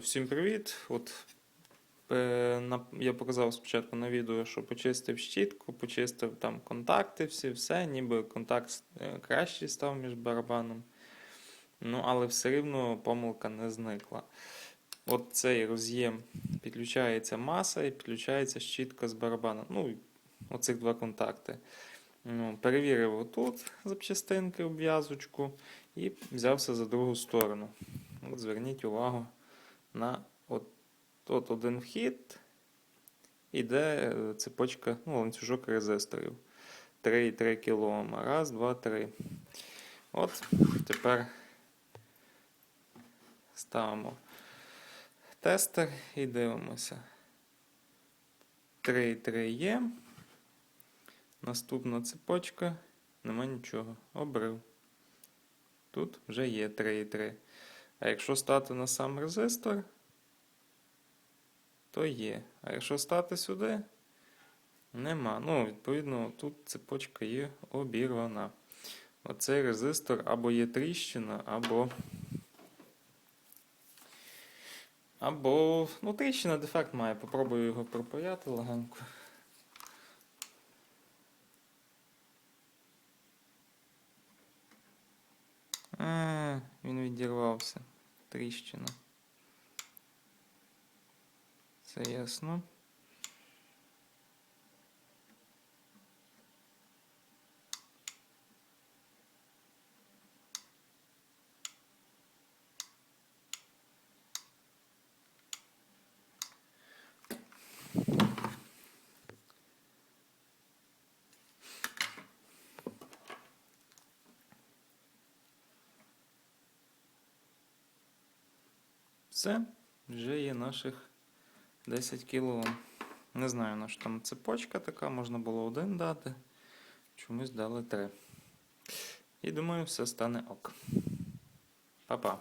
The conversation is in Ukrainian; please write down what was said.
Всім привіт! От е, я показав спочатку на відео, що почистив щітку, почистив там контакти, всі, все, ніби контакт е, кращий став між барабаном. Ну, але все рівно помилка не зникла. От цей роз'єм підключається маса і підключається щітка з барабаном. Ну, оцих два контакти. Ну, перевірив отут запчастинки обв'язочку і взявся за другу сторону. От зверніть увагу на от, от один вхід, іде е, цепочка, ну, ланцюжок резисторів. 3,3 кОм. Раз, два, три. От тепер ставимо тестер і дивимося. 3,3 є. Наступна цепочка, нема нічого. Обрив. Тут вже є 3,3. А якщо стати на сам резистор, то є. А якщо стати сюди, нема. Ну, відповідно, тут цепочка є обірвана. Оцей резистор або є тріщина, або. Або. Ну, тріщина дефект має. Попробую його пропаяти легенько. А, він відірвався. Тріщина. Це ясно. Все, вже є наших 10 кг. Не знаю, на що там цепочка така, можна було один дати. Чомусь дали 3. І думаю, все стане ок. Па-па.